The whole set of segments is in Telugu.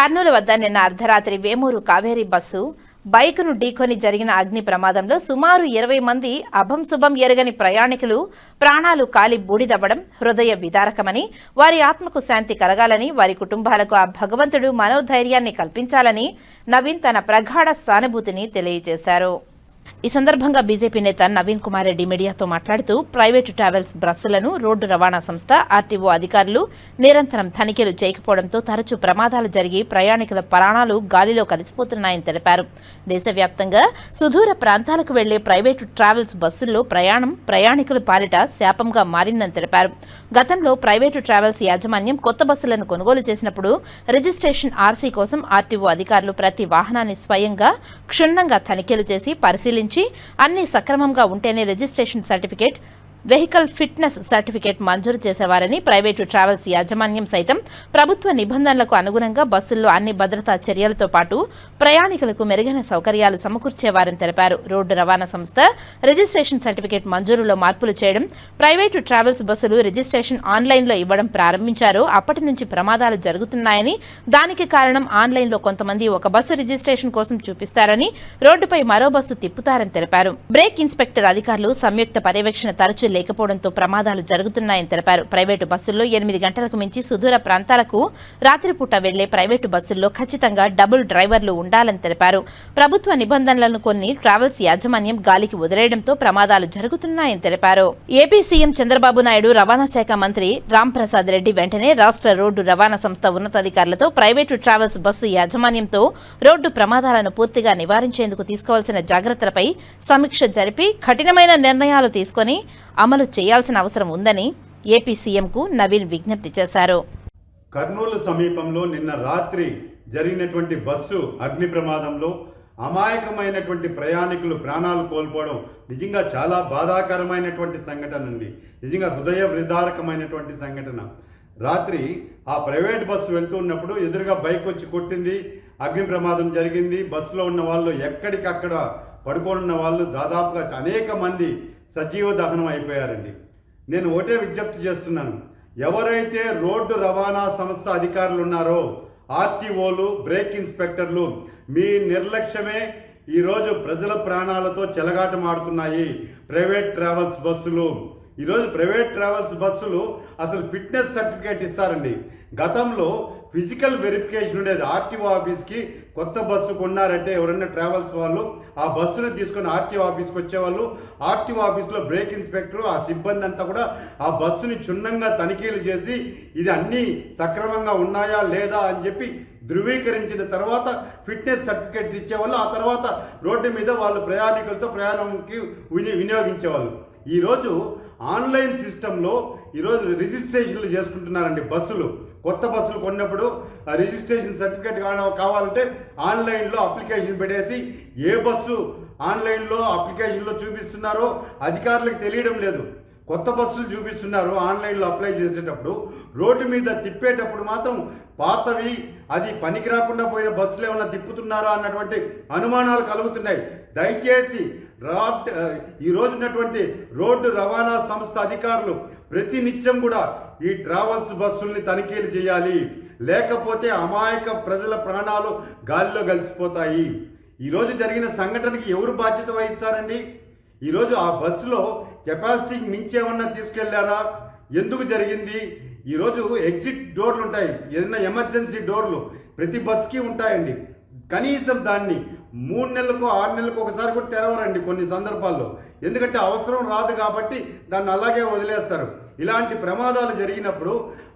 కర్నూలు వద్ద నిన్న అర్ధరాత్రి వేమూరు కావేరీ బస్సు బైకును ఢీకొని జరిగిన అగ్ని ప్రమాదంలో సుమారు ఇరవై మంది అభం శుభం ఎరగని ప్రయాణికులు ప్రాణాలు కాలి బూడిదవ్వడం హృదయ విదారకమని వారి ఆత్మకు శాంతి కలగాలని వారి కుటుంబాలకు ఆ భగవంతుడు మనోధైర్యాన్ని కల్పించాలని నవీన్ తన ప్రగాఢ సానుభూతిని తెలియజేశారు. ఈ సందర్భంగా బీజేపీ నేత నవీన్ కుమార్ రెడ్డి మీడియాతో మాట్లాడుతూ ప్రైవేటు ట్రావెల్స్ బస్సులను రోడ్డు రవాణా సంస్థ ఆర్టీఓ అధికారులు నిరంతరం తనిఖీలు చేయకపోవడంతో తరచూ ప్రమాదాలు జరిగి ప్రయాణికుల ప్రాణాలు గాలిలో కలిసిపోతున్నాయని తెలిపారు. దేశవ్యాప్తంగా సుదూర ప్రాంతాలకు వెళ్ళే ప్రైవేటు ట్రావెల్స్ బస్సుల్లో ప్రయాణం ప్రయాణికుల పాలిట శాపంగా మారిందని తెలిపారు. గతంలో ప్రైవేటు ట్రావెల్స్ యాజమాన్యం కొత్త బస్సులను కొనుగోలు చేసినప్పుడు రిజిస్ట్రేషన్ ఆర్సీ కోసం ఆర్టీఓ అధికారులు ప్రతి వాహనాన్ని స్వయంగా క్షుణ్ణంగా తనిఖీలు చేసి పరిశీలించి అన్ని సక్రమంగా ఉంటేనే registration certificate vehicle fitness certificate మంజూరు చేసేవారని ప్రైవేటు ట్రావెల్స్ యాజమాన్యం సైతం ప్రభుత్వ నిబంధనలకు అనుగుణంగా బస్సుల్లో అన్ని భద్రతా చర్యలతో పాటు ప్రయాణికులకు మెరుగైన సౌకర్యాలు సమకూర్చేవారని తెలిపారు. రోడ్డు రవాణా సంస్థ రిజిస్ట్రేషన్ సర్టిఫికేట్ మంజూరులో మార్పులు చేయడం ప్రైవేటు ట్రావెల్స్ బస్సులు రిజిస్ట్రేషన్ ఆన్లైన్లో ఇవ్వడం ప్రారంభించారో. అప్పటి నుంచి ప్రమాదాలు జరుగుతున్నాయని దానికి కారణం ఆన్లైన్లో కొంతమంది ఒక బస్సు రిజిస్ట్రేషన్ కోసం చూపిస్తారని రోడ్డుపై మరో బస్సు తిప్పుతారని తెలిపారు. బ్రేక్ ఇన్స్పెక్టర్ అధికారులు సంయుక్త పర్యవేక్షణ తరచూ లేకపోవడంతో ప్రమాదాలు జరుగుతున్నాయని తెలిపారు. ప్రైవేటు బస్సుల్లో ఎనిమిది గంటలకు మించి సుదూర ప్రాంతాలకు రాత్రిపూట వెళ్ళే ప్రైవేటు బస్సుల్లో ఖచ్చితంగా డబుల్ డ్రైవర్లు ఉండాలని తెలిపారు. ప్రభుత్వ నిబంధనలను కొన్ని ట్రావెల్స్ యాజమాన్యం గాలికి వదిలేయడంతో ప్రమాదాలు జరుగుతున్నాయని తెలిపారు. ఏపీ సీఎం చంద్రబాబు నాయుడు రవాణా శాఖ మంత్రి రాంప్రసాద్ రెడ్డి వెంటనే రాష్ట్ర రోడ్డు రవాణా సంస్థ ఉన్నతాధికారులతో ప్రైవేటు ట్రావెల్స్ బస్సు యాజమాన్యంతో రోడ్డు ప్రమాదాలను పూర్తిగా నివారించేందుకు తీసుకోవాల్సిన జాగ్రత్తలపై సమీక్ష జరిపి కఠినమైన నిర్ణయాలు తీసుకొని అమలు చేయాల్సిన అవసరం ఉందని ఏపీ సీఎంకు నవీన్ విజ్ఞప్తి చేశారు. కర్నూలు సమీపంలో నిన్న రాత్రి జరిగినటువంటి బస్సు అగ్ని ప్రమాదంలో అమాయకమైనటువంటి ప్రయాణికులు ప్రాణాలు కోల్పోవడం నిజంగా చాలా బాధాకరమైనటువంటి సంఘటన అండి. నిజంగా హృదయ విదారకమైనటువంటి సంఘటన. రాత్రి ఆ ప్రైవేట్ బస్సు వెళ్తూ ఉన్నప్పుడు ఎదురుగా బైక్ వచ్చి కొట్టింది అగ్ని ప్రమాదం జరిగింది. బస్సులో ఉన్న వాళ్ళు ఎక్కడికక్కడ పడుకోనున్న వాళ్ళు దాదాపుగా అనేక మంది సజీవ దహనం అయిపోయారండి. నేను ఒకటే విజ్ఞప్తి చేస్తున్నాను. ఎవరైతే రోడ్డు రవాణా సంస్థ అధికారులు ఉన్నారో ఆర్టీఓలు బ్రేక్ ఇన్స్పెక్టర్లు మీ నిర్లక్ష్యమే ఈరోజు ప్రజల ప్రాణాలతో చెలగాటమాడుతున్నాయి ప్రైవేట్ ట్రావెల్స్ బస్సులు. ఈరోజు ప్రైవేట్ ట్రావెల్స్ బస్సులు అసలు ఫిట్నెస్ సర్టిఫికేట్ ఇస్తారండి. గతంలో ఫిజికల్ వెరిఫికేషన్ ఉండేది. ఆర్టీఓ ఆఫీస్కి కొత్త బస్సు కొన్నారంటే ఎవరైనా ట్రావెల్స్ వాళ్ళు ఆ బస్సును తీసుకొని ఆర్టీఓ ఆఫీస్కి వచ్చేవాళ్ళు. ఆర్టీఓ ఆఫీస్లో బ్రేక్ ఇన్స్పెక్టర్ ఆ సిబ్బంది అంతా కూడా ఆ బస్సుని క్షుణ్ణంగా తనిఖీలు చేసి ఇది అన్నీ సక్రమంగా ఉన్నాయా లేదా? అని చెప్పి ధృవీకరించిన తర్వాత ఫిట్నెస్ సర్టిఫికేట్ ఇచ్చేవాళ్ళు. ఆ తర్వాత రోడ్డు మీద వాళ్ళు ప్రయాణికులతో ప్రయాణంకి విని వినియోగించేవాళ్ళు. ఈరోజు ఆన్లైన్ సిస్టంలో ఈరోజు రిజిస్ట్రేషన్లు చేసుకుంటున్నారండి బస్సులు. కొత్త బస్సులు కొన్నప్పుడు రిజిస్ట్రేషన్ సర్టిఫికేట్ కావాలంటే ఆన్లైన్లో అప్లికేషన్ పెట్టేసి ఏ బస్సు ఆన్లైన్లో అప్లికేషన్లో చూపిస్తున్నారో అధికారులకు తెలియడం లేదు. కొత్త బస్సులు చూపిస్తున్నారు ఆన్లైన్లో అప్లై చేసేటప్పుడు. రోడ్డు మీద తిప్పేటప్పుడు మాత్రం పాతవి అది పనికి రాకుండా పోయిన బస్సులు ఏమైనా తిప్పుతున్నారా అన్నటువంటి అనుమానాలు కలుగుతున్నాయి. దయచేసి ఈ రోజు ఉన్నటువంటి రోడ్డు రవాణా సంస్థ అధికారులు ప్రతి నిత్యం కూడా ఈ ట్రావెల్స్ బస్సుల్ని తనిఖీలు చేయాలి. లేకపోతే అమాయక ప్రజల ప్రాణాలు గాలిలో కలిసిపోతాయి. ఈరోజు జరిగిన సంఘటనకి ఎవరు బాధ్యత వహిస్తారండి? ఈరోజు ఆ బస్సులో కెపాసిటీకి మించేమన్నా తీసుకెళ్ళారా? ఎందుకు జరిగింది? ఈరోజు ఎగ్జిట్ డోర్లు ఉంటాయి. ఏదైనా ఎమర్జెన్సీ డోర్లు ప్రతి బస్కి ఉంటాయండి. కనీసం దాన్ని మూడు నెలలకు ఆరు నెలలకు ఒకసారి కూడా తెరవరండి కొన్ని సందర్భాల్లో. ఎందుకంటే అవసరం రాదు కాబట్టి దాన్ని అలాగే వదిలేస్తారు. ఇలాంటి ప్రమాదాలు జరిగినప్పుడు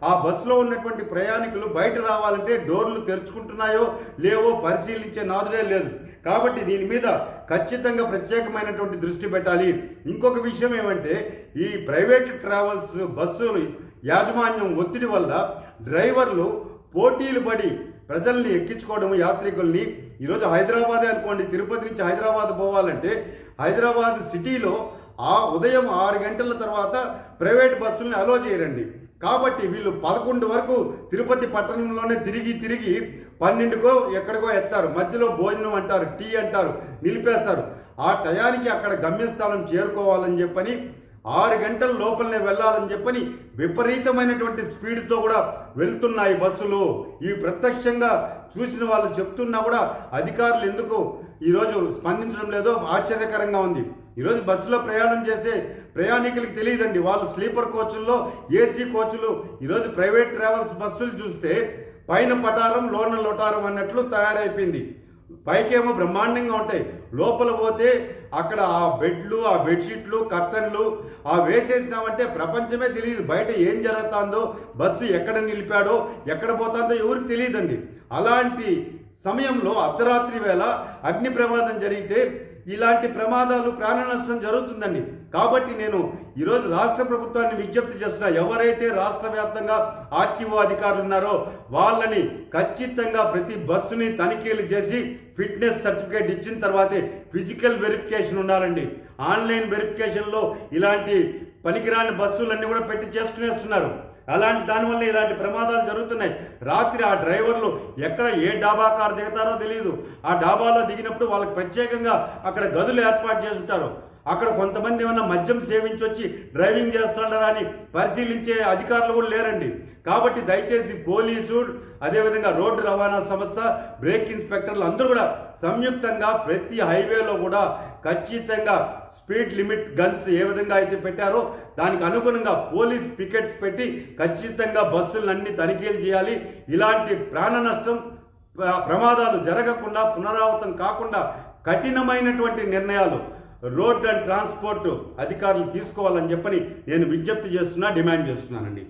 ఆ బస్సులో ఉన్నటువంటి ప్రయాణికులు బయట రావాలంటే డోర్లు తెరుచుకుంటున్నాయో లేవో పరిశీలించే నాదుడే లేదు. కాబట్టి దీని మీద ఖచ్చితంగా ప్రత్యేకమైనటువంటి దృష్టి పెట్టాలి. ఇంకొక విషయం ఏమంటే ఈ ప్రైవేట్ ట్రావెల్స్ బస్సులు యాజమాన్యం ఒత్తిడి వల్ల డ్రైవర్లు పోటీలు పడి ప్రజల్ని ఎక్కించుకోవడం యాత్రికుల్ని ఈరోజు హైదరాబాదే అనుకోండి తిరుపతి నుంచి హైదరాబాద్ పోవాలంటే హైదరాబాద్ సిటీలో ఆ ఉదయం ఆరు గంటల తర్వాత ప్రైవేట్ బస్సుల్ని అలో చేయరండి. కాబట్టి వీళ్ళు పదకొండు వరకు తిరుపతి పట్టణంలోనే తిరిగి తిరిగి పన్నెండుకో ఎక్కడికో ఎత్తారు. మధ్యలో భోజనం అంటారు టీ అంటారు నిలిపేస్తారు. ఆ టయానికి అక్కడ గమ్యస్థానం చేరుకోవాలని చెప్పని ఆరు గంటల లోపలనే వెళ్ళాలని చెప్పని విపరీతమైనటువంటి స్పీడ్తో కూడా వెళ్తున్నాయి బస్సులు. ఇవి ప్రత్యక్షంగా చూసిన వాళ్ళు చెప్తున్నా కూడా అధికారులు ఎందుకు ఈరోజు స్పందించడం లేదో ఆశ్చర్యకరంగా ఉంది. ఈరోజు బస్సులో ప్రయాణం చేసే ప్రయాణికులకు తెలియదండి. వాళ్ళు స్లీపర్ కోచ్ల్లో ఏసీ కోచ్లు ఈరోజు ప్రైవేట్ ట్రావెల్స్ బస్సులు చూస్తే పైన పటారం లోన లొటారం అన్నట్లు తయారైపోయింది. పైకేమో బ్రహ్మాండంగా ఉంటాయి. లోపల పోతే అక్కడ ఆ బెడ్లు ఆ బెడ్షీట్లు కర్టన్లు ఆ వేసేసినామంటే ప్రపంచమే తెలియదు. బయట ఏం జరుగుతుందో బస్సు ఎక్కడ నిలిపాడో ఎక్కడ పోతుందో ఎవరికి తెలియదండి. అలాంటి సమయంలో అర్ధరాత్రి వేళ అగ్ని ప్రమాదం జరిగితే ఇలాంటి ప్రమాదాలు ప్రాణ నష్టం జరుగుతుందండి. కాబట్టి నేను ఈరోజు రాష్ట్ర ప్రభుత్వాన్ని విజ్ఞప్తి చేస్తున్నా ఎవరైతే రాష్ట్ర వ్యాప్తంగా ఆర్టీఓ అధికారులు ఉన్నారో వాళ్ళని ఖచ్చితంగా ప్రతి బస్సుని తనిఖీలు చేసి ఫిట్నెస్ సర్టిఫికేట్ ఇచ్చిన తర్వాతే ఫిజికల్ వెరిఫికేషన్ ఉండాలండి. ఆన్లైన్ వెరిఫికేషన్లో ఇలాంటి పనికిరాని బస్సులన్నీ కూడా పెట్టి చేసుకునేస్తున్నారు. అలాంటి దానివల్ల ఇలాంటి ప్రమాదాలు జరుగుతున్నాయి. రాత్రి ఆ డ్రైవర్లు ఎక్కడ ఏ డాబా కార్ దిగుతారో తెలియదు ఆ డాబాలో దిగినప్పుడు వాళ్ళకి ప్రత్యేకంగా అక్కడ గదులు ఏర్పాటు చేస్తుంటారు అక్కడ కొంతమంది ఏమన్నా మద్యం సేవించి వచ్చి డ్రైవింగ్ చేస్తున్నారా అని పరిశీలించే అధికారులు కూడా లేరండి. కాబట్టి దయచేసి పోలీసు అదేవిధంగా రోడ్డు రవాణా సంస్థ బ్రేక్ ఇన్స్పెక్టర్లు అందరూ కూడా సంయుక్తంగా ప్రతి హైవేలో కూడా ఖచ్చితంగా స్పీడ్ లిమిట్ గన్స్ ఏ విధంగా అయితే పెట్టారో దానికి అనుగుణంగా పోలీస్ పికెట్స్ పెట్టి ఖచ్చితంగా బస్సులన్నీ తనిఖీలు చేయాలి. ఇలాంటి ప్రాణ నష్టం ప్రమాదాలు జరగకుండా పునరావృతం కాకుండా కఠినమైనటువంటి నిర్ణయాలు రోడ్ అండ్ ట్రాన్స్పోర్ట్ అధికారులు తీసుకోవాలని చెప్పని నేను విజ్ఞప్తి చేస్తున్నా డిమాండ్ చేస్తున్నానండి.